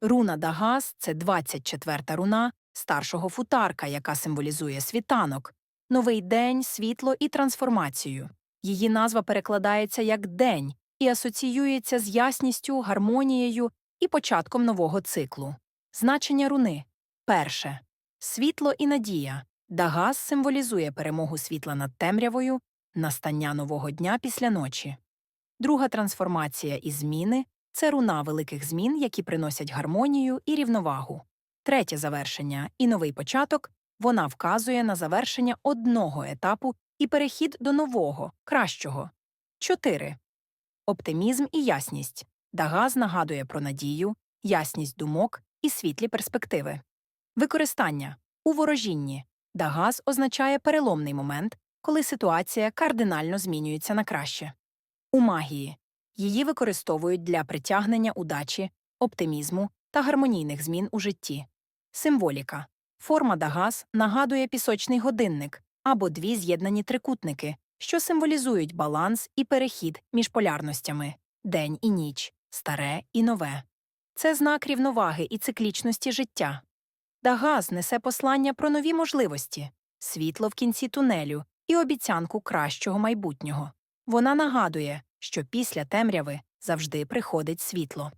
Руна Дагас це 24-та руна старшого футарка, яка символізує світанок, новий день, світло і трансформацію. Її назва перекладається як день і асоціюється з ясністю, гармонією і початком нового циклу. Значення руни перше світло і надія. Дагас символізує перемогу світла над темрявою, настання нового дня після ночі. Друга трансформація і зміни це руна великих змін, які приносять гармонію і рівновагу. Третє завершення і новий початок вона вказує на завершення одного етапу і перехід до нового, кращого. 4. Оптимізм і ясність. Дагаз нагадує про надію, ясність думок і світлі перспективи. Використання у ворожінні. Дагаз означає переломний момент, коли ситуація кардинально змінюється на краще. У магії її використовують для притягнення удачі, оптимізму та гармонійних змін у житті. Символіка форма Дагас нагадує пісочний годинник або дві з'єднані трикутники, що символізують баланс і перехід між полярностями день і ніч, старе і нове. Це знак рівноваги і циклічності життя. Дагаз несе послання про нові можливості, світло в кінці тунелю і обіцянку кращого майбутнього. Вона нагадує, що після темряви завжди приходить світло.